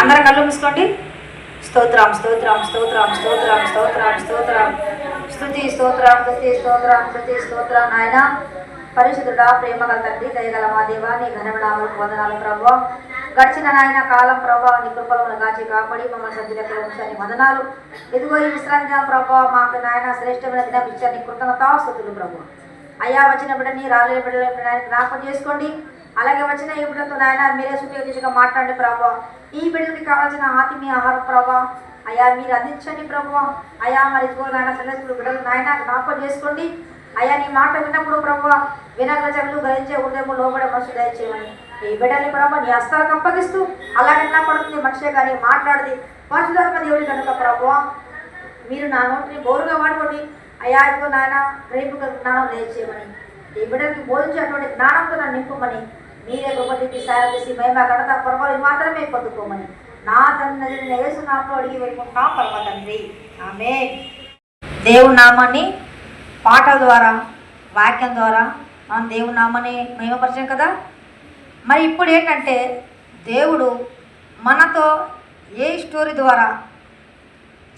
అందరం కళ్ళు మూసుకోండి. స్తోత్రం స్తోత్రం స్తోత్రం స్తోత్రం స్తోత్రం స్తోత్రం. స్థుతి స్తోత్రం స్థుతి స్తోత్రం స్థుతి స్తోత్రం నాయన. పరిశుద్ధుడా ప్రేమ గల తండ్రి దయగల మా దేవా నీ ఘనవినామలకు వందనాలు ప్రభు గడిచిన నాయన కాలం ప్రభావ నీ కృపలను గాచి కాపాడి మమ్మల్ని సజ్జులకు ఉంచని వందనాలు. ఇదిగో ఈ విశ్రాంతి ప్రభావ మాకు నాయన శ్రేష్టమైన దినం ఇచ్చారు కృతజ్ఞతాస్తుతులు ప్రభు అయ్యా వచ్చిన బిడ్డని రాలే బిడ్డని జ్ఞాపకం చేసుకోండి. అలాగే వచ్చిన ఈ బిడ్డతో నాయన మీరే సుఖ మాట్లాడండి ప్రభా. ఈ బిడ్డలకి కావాల్సిన ఆత్మీయ ఆహారం ప్రభా. అయ్యా మీరు అందించండి ప్రభా. అయ్యా మరి ఇదిగో నాయన సన్నిధులు బిడ్డలు నాయన జ్ఞాపకం చేసుకోండి. అయ్యా నీ మాట విన్నప్పుడు ప్రభా వినగల చెవులు గ్రహించే హృదయము లోబడే మనసు దయచేయమని. ఈ బిడ్డని ప్రభా నీ హస్తాలకు అప్పగిస్తూ అలాగే నా పడుతుంది మనిషే కానీ మాట్లాడది. పరిశుధాత్మ దేవుడి కనుక ప్రభా మీరు నా నోటిని బోరుగా వాడుకోండి. అయ్యా ఇదిగో నాయన రేపు జ్ఞానం దయచేయమని. ఈ బిడ్డలకి బోధించేటువంటి జ్ఞానంతో నన్ను నింపమని. మీరే గొప్పటికి సాయం చేసి మేము కడత పొరపాటు మాత్రమే పొందుకోమని నా తండ్రి యేసు నామలో అడిగి వెళ్ళుకుంటాం పరమ తండ్రి. ఆమె దేవుని నామాన్ని పాటల ద్వారా వాక్యం ద్వారా మనం దేవుని నామాన్ని మహిమపరిచాం కదా? మరి ఇప్పుడు ఏంటంటే దేవుడు మనతో ఏ స్టోరీ ద్వారా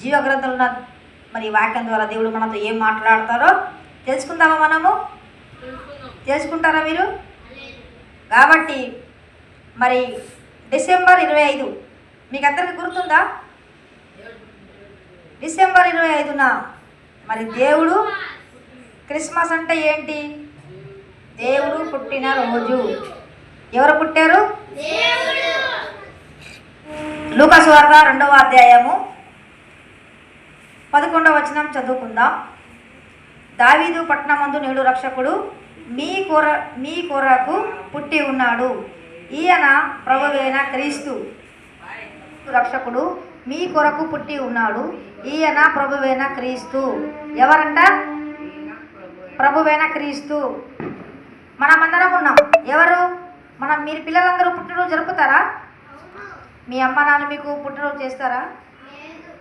జీవగ్రంథంలో ఉన్న మరి వాక్యం ద్వారా దేవుడు మనతో ఏం మాట్లాడతారో తెలుసుకుందామా మనము? తెలుసుకుంటారా మీరు? కాబట్టి మరి డిసెంబర్ ఇరవై ఐదు మీకు అందరికి గుర్తుందా? డిసెంబర్ ఇరవై ఐదున మరి దేవుడు క్రిస్మస్ అంటే ఏంటి? దేవుడు పుట్టిన రోజు. ఎవరు పుట్టారు? లూకాసు వార్త రెండవ అధ్యాయము పదకొండవ వచనం చదువుకుందాం. దావీదు పట్టణమందు నేడు రక్షకుడు మీ కొర మీ కొరకు పుట్టి ఉన్నాడు. ఈయన ప్రభువైన క్రీస్తు రక్షకుడు. మీ కొరకు పుట్టి ఉన్నాడు. ఈయన ప్రభువైన క్రీస్తు. ఎవరంట? ప్రభువైన క్రీస్తు. మనమందరం ఉన్నాం. ఎవరు? మనం మీరు పిల్లలందరూ పుట్టినరోజు జరుపుతారా? మీ అమ్మ నాన్న మీకు పుట్టినరోజు చేస్తారా?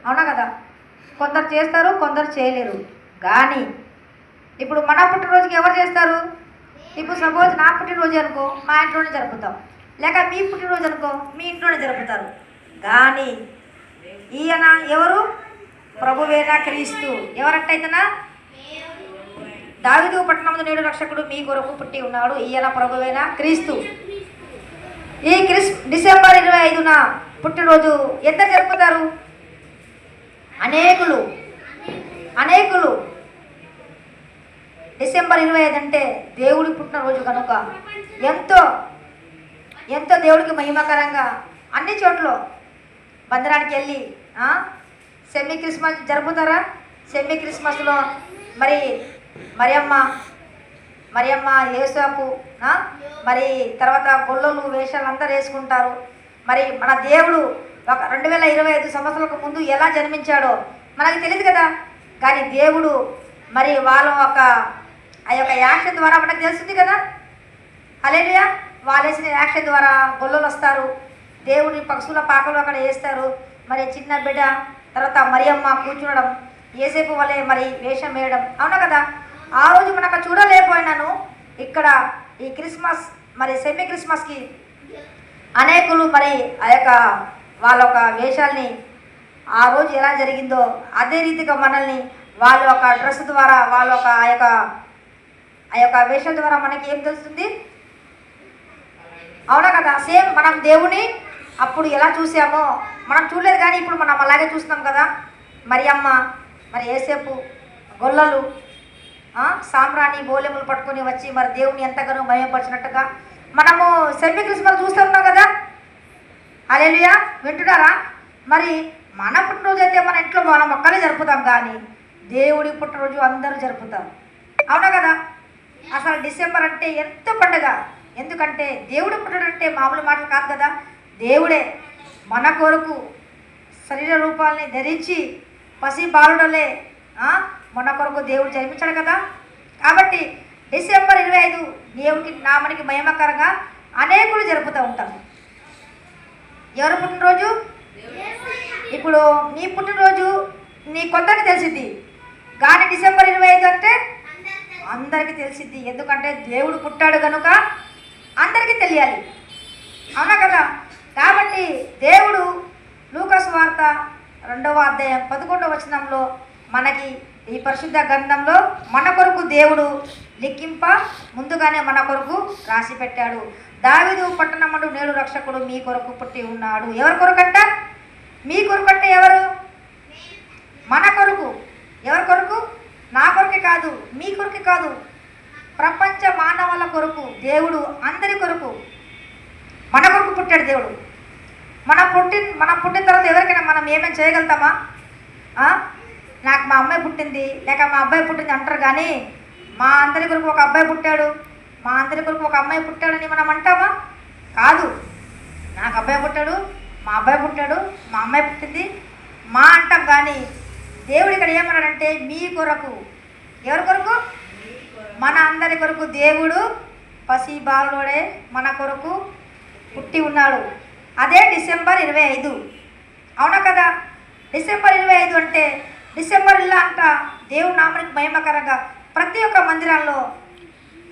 అవునా కదా? కొందరు చేస్తారు కొందరు చేయలేరు. కానీ ఇప్పుడు మన పుట్టినరోజుకి ఎవరు చేస్తారు? ఇప్పుడు సపోజ్ నా పుట్టినరోజు అనుకో మా ఇంట్లోనే జరుపుతాం. లేక మీ పుట్టినరోజు అనుకో మీ ఇంట్లోనే జరుపుతారు. కానీ ఈయన ఎవరు? ప్రభువేనా క్రీస్తు. ఎవరంటైతేనా? దావిదు పట్టణంలో నేడు రక్షకుడు మీ కొరకు పుట్టి ఉన్నాడు. ఈయన ప్రభువేనా? క్రీస్తు. ఈ క్రిస్ డిసెంబర్ ఇరవై ఐదున పుట్టినరోజు ఎంత జరుపుతారు? అనేకులు. అనేకులు. డిసెంబర్ ఇరవై ఐదు అంటే దేవుడి పుట్టినరోజు కనుక ఎంతో ఎంతో దేవుడికి మహిమకరంగా అన్ని చోట్ల బందరానికి వెళ్ళి సెమీ క్రిస్మస్ జరుపుతారా? సెమీ క్రిస్మస్లో మరి మరియమ్మ మరియమ్మ ఏసాపు మరి తర్వాత గొల్లలు వేషాలు అంతా వేసుకుంటారు. మరి మన దేవుడు ఒక రెండు వేల ఇరవై ఐదు సంవత్సరాలకు ముందు ఎలా జన్మించాడో మనకి తెలియదు కదా. కానీ దేవుడు మరి వాళ్ళ ఒక ఆ యొక్క యాక్షన్ ద్వారా మనకు తెలుస్తుంది కదా? అలేలుయా వాళ్ళు వేసిన యాక్షన్ ద్వారా గొల్లలు వస్తారు. దేవుడి పక్షుల పాకలు అక్కడ వేస్తారు. మరి చిన్న బిడ్డ తర్వాత మరియమ్మ కూర్చునడం ఏసేపు వలె మరి వేషం వేయడం. అవునా కదా? ఆ రోజు మనకు చూడలేకపోయినాను. ఇక్కడ ఈ క్రిస్మస్ మరి సెమీ క్రిస్మస్కి అనేకులు మరి ఆ యొక్క వాళ్ళ యొక్క వేషాల్ని ఆ రోజు ఎలా జరిగిందో అదే రీతిగా మనల్ని వాళ్ళ యొక్క డ్రెస్ ద్వారా వాళ్ళ యొక్క ఆ యొక్క ఆ యొక్క వేషం ద్వారా మనకి ఏం తెలుస్తుంది? అవునా కదా? సేమ్ మనం దేవుని అప్పుడు ఎలా చూసామో మనం చూడలేదు కానీ ఇప్పుడు మనం అలాగే చూస్తున్నాం కదా? మరి అమ్మ మరి ఏసేపు గొల్లలు సామ్రాణి సాంబ్రాణి బోలెములు పట్టుకొని వచ్చి మరి దేవుని ఎంతగానో భయపరిచినట్టుగా మనము సెమీ క్రిస్మస్ చూస్తూ ఉన్నాం కదా? అలెలుయా వింటున్నారా? మరి మన పుట్టినరోజు అయితే మన ఇంట్లో మనం ఒక్కరే జరుపుతాం కానీ దేవుడి పుట్టినరోజు అందరూ జరుపుతాం. అవునా కదా? అసలు డిసెంబర్ అంటే ఎంత పండుగ? ఎందుకంటే దేవుడు పుట్టడం అంటే మామూలు మాటలు కాదు కదా. దేవుడే మన కొరకు శరీర రూపాల్ని ధరించి పసి బాలుడలే మన కొరకు దేవుడు జన్మించాడు కదా. కాబట్టి డిసెంబర్ ఇరవై ఐదు దేవుడికి నామనికి మహిమకరంగా అనేకులు జరుపుతూ ఉంటారు ఎవరు పుట్టినరోజు? ఇప్పుడు నీ పుట్టినరోజు నీ కొందరికి తెలిసింది. కానీ డిసెంబర్ ఇరవై ఐదు అంటే అందరికీ తెలిసింది ఎందుకంటే దేవుడు పుట్టాడు కనుక అందరికీ తెలియాలి. అవునా కదా? కాబట్టి దేవుడు రెండవ అధ్యాయం పదకొండవ వచనంలో మనకి ఈ పరిశుద్ధ గ్రంథంలో మన కొరకు దేవుడు లిఖింప ముందుగానే మన కొరకు రాసి పెట్టాడు దావిదు పట్టణముడు నేడు రక్షకుడు మీ కొరకు పుట్టి ఉన్నాడు. ఎవరి కొరకంట? మీ కొరకంటే ఎవరు? మన కొరకు. ఎవరి కొరకు? నా కొరకే కాదు మీ కొరకే కాదు. ప్రపంచ మానవుల కొరకు దేవుడు అందరి కొరకు మన కొరకు పుట్టాడు దేవుడు. మన పుట్టిన మనం పుట్టిన తర్వాత ఎవరికైనా మనం ఏమైనా చేయగలుగుతామా? నాకు మా అమ్మాయి పుట్టింది లేక మా అబ్బాయి పుట్టింది అంటారు కానీ మా అందరి కొరకు ఒక అబ్బాయి పుట్టాడు మా అందరి కొరకు ఒక అమ్మాయి పుట్టాడని మనం అంటామా? కాదు. నాకు అబ్బాయి పుట్టాడు మా అబ్బాయి పుట్టాడు మా అమ్మాయి పుట్టింది మా అంటాం కానీ దేవుడు ఇక్కడ ఏమన్నాడంటే మీ కొరకు. ఎవరి కొరకు? మన అందరి కొరకు దేవుడు పసి బాలుడే మన కొరకు పుట్టి ఉన్నాడు. అదే డిసెంబర్ ఇరవై ఐదు. అవునా కదా? డిసెంబర్ ఇరవై ఐదు అంటే డిసెంబర్ ఇలా అంట దేవుడి నామనికి మహిమకరంగా ప్రతి ఒక్క మందిరాల్లో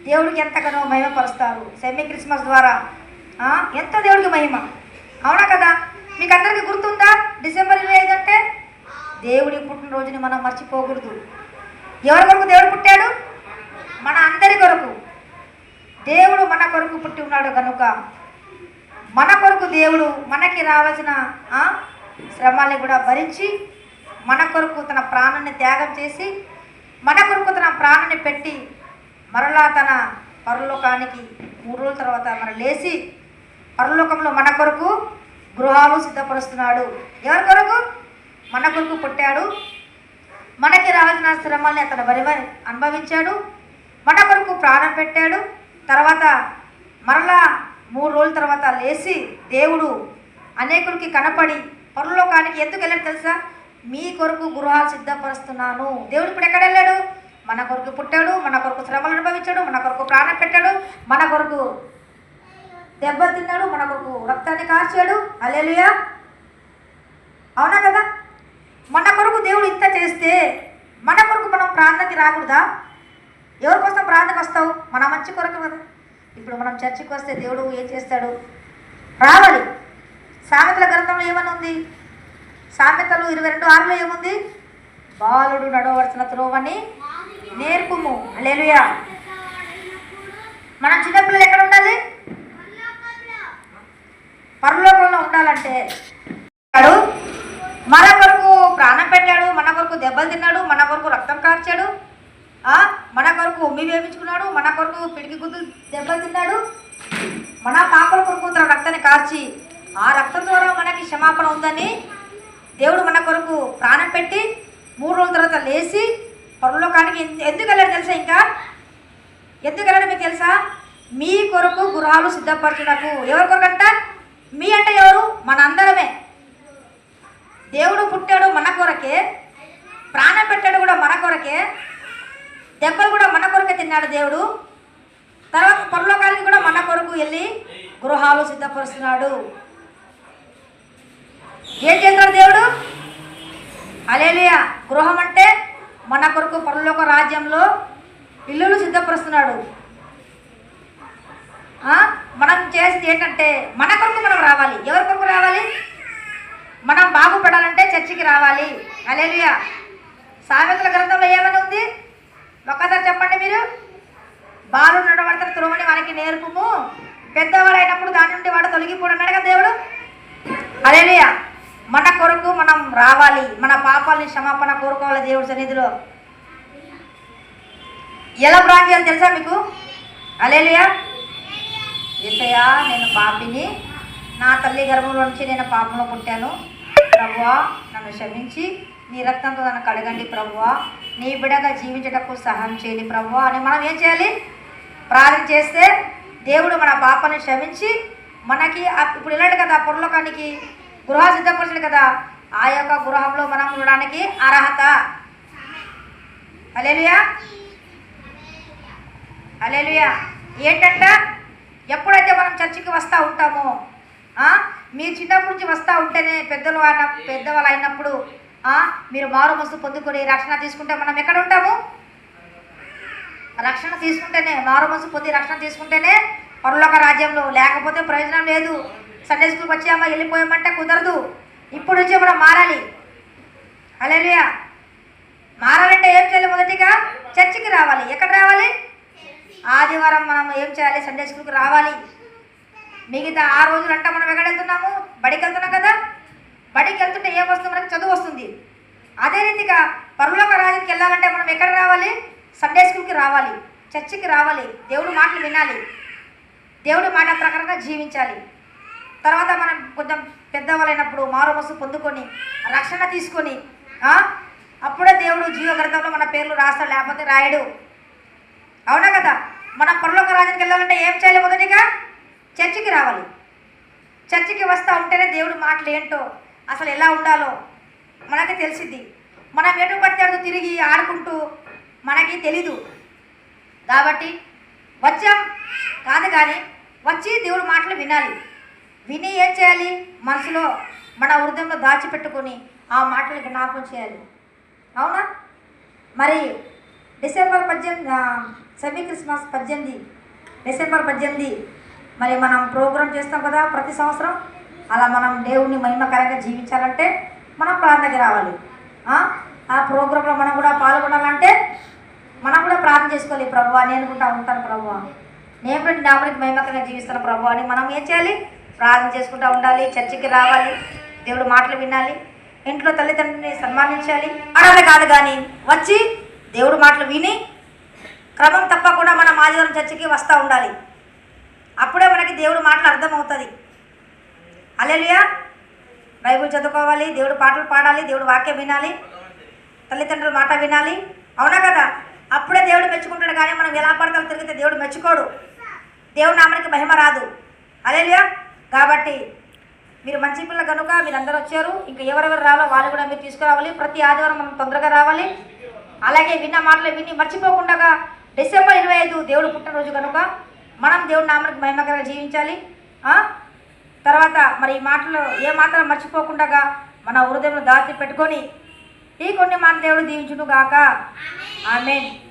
దేవుడికి ఎంతగానో మహిమపరుస్తారు. సెమీ క్రిస్మస్ ద్వారా. ఎంత దేవుడికి మహిమ. అవునా కదా? మీకు అందరికీ గుర్తుందా? డిసెంబర్ ఇరవై ఐదు అంటే దేవుడి పుట్టినరోజుని మనం మర్చిపోకూడదు. ఎవరి కొరకు దేవుడు పుట్టాడు? మన అందరి కొరకు. దేవుడు మన కొరకు పుట్టి ఉన్నాడు కనుక మన కొరకు దేవుడు మనకి రావాల్సిన ఆ, కూడా భరించి మన కొరకు తన ప్రాణాన్ని త్యాగం చేసి మన కొరకు తన ప్రాణాన్ని పెట్టి మరలా తన పరలోకానికి మూడు రోజుల తర్వాత మన లేచి పరలోకంలో మన కొరకు గృహాలు సిద్ధపరుస్తున్నాడు. ఎవరి కొరకు? మన కొరకు పుట్టాడు. మనకి రావాల్సిన శ్రమల్ని అతను భరి అనుభవించాడు. మన కొరకు ప్రాణం పెట్టాడు. తర్వాత మరలా మూడు రోజుల తర్వాత లేచి దేవుడు అనేకులకి కనపడి పరలోకానికి ఎందుకు వెళ్ళాడు తెలుసా? మీ కొరకు గృహాలు సిద్ధపరుస్తున్నాను. దేవుడు ఇప్పుడు ఎక్కడ వెళ్ళాడు? మన కొరకు పుట్టాడు. మన కొరకు శ్రమలు అనుభవించాడు. మన కొరకు ప్రాణం పెట్టాడు. మన కొరకు దెబ్బతిన్నాడు. మన కొరకు రక్తాన్ని కార్చాడు. అల్లెలుయా అవునా కదా? మన కొరకు దేవుడు ఇంత చేస్తే మన కొరకు మనం ప్రార్థనకి రాకూడదా? ఎవరి కోసం ప్రార్థనకు వస్తావు? మన మంచి కొరకు కదా. ఇప్పుడు మనం చర్చికి వస్తే దేవుడు ఏం చేస్తాడు? రావాలి. సామెతల గ్రంథంలో ఏమని ఉంది సామెతలు ఇరవై రెండు ఆరులో ఏముంది? బాలుడు నడవలసిన త్రోవని నేర్పుము. లేలుయా మనం చిన్నపిల్లలు ఎక్కడ ఉండాలి? పరలోకంలో ఉండాలంటే మరొక మన కొరకు ప్రాణం పెట్టాడు మన కొరకు దెబ్బలు తిన్నాడు మన కొరకు ఆ, మన కొరకు ఉమ్మి వేపించుకున్నాడు మన కొరకు పిడికి గుద్దు దెబ్బలు తిన్నాడు మన పాపల కొరకు తన రక్తాన్ని కార్చి ఆ రక్తం ద్వారా మనకి క్షమాపణ ఉందని దేవుడు మన కొరకు ప్రాణం పెట్టి మూడు రోజుల తర్వాత లేచి పరలోకానికి ఎందు- ఎందుకు వెళ్ళాడు తెలుసా ఇంకా? ఎందుకు వెళ్ళాడు మీకు తెలుసా? మీ కొరకు గురాలు సిద్ధపరచుటకు. ఎవరి కొరకంట? మీ అంటే ఎవరు? మనందరమే. దేవుడు పుట్టాడు మన కొరకే. ప్రాణం పెట్టాడు కూడా మన కొరకే. దెబ్బలు కూడా మన కొరకే తిన్నాడు దేవుడు. తర్వాత పరలోకానికి కూడా మన కొరకు వెళ్ళి గృహాలు సిద్ధపరుస్తున్నాడు. ఏం చేస్తాడు దేవుడు? అలేలియా గృహం అంటే మన కొరకు పరలోక రాజ్యంలో ఇల్లులు సిద్ధపరుస్తున్నాడు. మనం చేసేది ఏంటంటే మన కొరకు మనం రావాలి. ఎవరి కొరకు రావాలి? మనం బాగుపడాలంటే చర్చికి రావాలి. అలేలియా సామెతల గ్రంథంలో ఏమని ఉంది? ఒక్కసారి చెప్పండి మీరు. బాలు నడవడతారు త్రోమని వారికి నేర్పుము. పెద్దవాడు అయినప్పుడు దాని నుండి వాడు తొలగిపోడన్నాడు కదా దేవుడు. అలేలియా మన కొరకు మనం రావాలి. మన పాపాలని క్షమాపణ కోరుకోవాలి దేవుడి సన్నిధిలో. ఎలా ప్రాణం అని తెలుసా మీకు? అలేలియా ఏసయ్యా నేను పాపిని. నా తల్లి గర్భంలో నుంచి నేను పాపంలో పుట్టాను. ప్రభువా. నన్ను క్షమించి. నీ రక్తంతో నన్ను కడగండి ప్రభువా. నీ బిడగా జీవించటకు సహాయం చేయండి ప్రభువా అని మనం ఏం చేయాలి? ప్రార్థన చేస్తే దేవుడు మన పాపని క్షమించి మనకి ఇప్పుడు వెళ్ళాడు కదా పొరలోకానికి గృహ సిద్ధపరచడు కదా. ఆ యొక్క గృహంలో మనం ఉండడానికి అర్హత. అలేలుయా అలేలుయా ఏంటంట ఎప్పుడైతే మనం చర్చికి వస్తూ ఉంటామో మీరు చిన్నప్పటి నుంచి వస్తూ ఉంటేనే పెద్దలు అయిన పెద్దవాళ్ళు అయినప్పుడు మీరు మారు మనసు పొందుకొని రక్షణ తీసుకుంటే మనం ఎక్కడ ఉంటాము? రక్షణ తీసుకుంటేనే మారు మనసు పొంది రక్షణ తీసుకుంటేనే పరలోక రాజ్యంలో. లేకపోతే ప్రయోజనం లేదు. సండే స్కూల్కి వచ్చామా వెళ్ళిపోయామంటే కుదరదు. ఇప్పుడు నుంచే మనం మారాలి. అలెలుయా మారాలంటే ఏం చేయాలి మొదటిగా? చర్చికి రావాలి. ఎక్కడ రావాలి? ఆదివారం మనం ఏం చేయాలి? సండే స్కూల్కి రావాలి. మిగతా ఆ రోజులంటే మనం ఎక్కడ వెళ్తున్నాము బడికి వెళ్తున్నాం కదా? బడికి వెళ్తుంటే ఏం వస్తుంది? మనకి చదువు వస్తుంది. అదే రీతిగా పరులోక రాజుకి వెళ్ళాలంటే మనం ఎక్కడ రావాలి? సండే స్కూల్కి రావాలి. చర్చికి రావాలి. దేవుడి మాటలు వినాలి. దేవుడి మాట ప్రకారంగా జీవించాలి. తర్వాత మనం కొంచెం పెద్దవాళ్ళైనప్పుడు మారు పొందుకొని రక్షణ తీసుకొని అప్పుడే దేవుడు జీవ గ్రంథంలో మన పేర్లు రాస్తాడు లేకపోతే రాయడు. అవునా కదా? మనం పరులోక రాజుకి వెళ్ళాలంటే ఏం చేయాలి మొదటిగా? చర్చికి రావాలి. చర్చికి వస్తూ ఉంటేనే దేవుడు మాటలు ఏంటో అసలు ఎలా ఉండాలో మనకి తెలిసిద్ది. మనం ఎటు పడితే తిరిగి ఆడుకుంటూ మనకి తెలీదు. కాబట్టి వచ్చాం. కాదు కానీ వచ్చి దేవుడి మాటలు వినాలి. విని ఏం చేయాలి? మనసులో మన హృదయంలో దాచిపెట్టుకొని ఆ మాటలు జ్ఞాపకం చేయాలి. అవునా? మరి డిసెంబర్ పద్దెనిమిది సెమీ క్రిస్మస్ పద్దెనిమిది. డిసెంబర్ పద్దెనిమిది. మరి మనం ప్రోగ్రాం చేస్తాం కదా ప్రతి సంవత్సరం అలా మనం దేవుణ్ణి మహిమకరంగా జీవించాలంటే మనం ప్రార్థనకి రావాలి. ఆ? ప్రోగ్రాంలో మనం కూడా పాల్గొనాలంటే మనం కూడా ప్రార్థన చేసుకోవాలి. ప్రభు నేను కూడా ఉంటాను ప్రభు నేను కూడా నామనికి మహిమకరంగా జీవిస్తాను ప్రభు అని మనం ఏం చేయాలి? ప్రార్థన చేసుకుంటూ ఉండాలి. చర్చికి రావాలి. దేవుడు మాటలు వినాలి. ఇంట్లో తల్లిదండ్రుని సన్మానించాలి. అడగ కాదు కానీ వచ్చి దేవుడు మాటలు విని క్రమం తప్పకుండా మనం ఆదివారం చర్చికి వస్తూ ఉండాలి. అప్పుడే మనకి దేవుడు మాటలు అర్థమవుతుంది. అలెలుయా బైబుల్ చదువుకోవాలి దేవుడు పాటలు పాడాలి దేవుడు వాక్యం వినాలి తల్లిదండ్రుల మాట వినాలి. అవునా కదా? అప్పుడే దేవుడు మెచ్చుకుంటాడు కానీ మనం ఎలా పడతాం తిరిగితే దేవుడు మెచ్చుకోడు. దేవుడు నామనికి మహిమ రాదు. అలేలియా కాబట్టి మీరు మంచి పిల్ల కనుక మీరు అందరూ వచ్చారు ఇంకా ఎవరెవరు రావాలో వాళ్ళు కూడా మీరు తీసుకురావాలి. ప్రతి ఆదివారం మనం తొందరగా రావాలి. అలాగే విన్న మాటలు విని మర్చిపోకుండా డిసెంబర్ ఇరవై ఐదు దేవుడు పుట్టినరోజు కనుక మనం దేవుడి నామానికి మహిమకరంగా జీవించాలి? తర్వాత మరి ఈ మాటలు ఏ మాత్రం మర్చిపోకుండా మన హృదయంలో దాచి పెట్టుకొని ఈ కొన్ని మాటలు దేవుడు దీవించును గాక. ఆమెన్.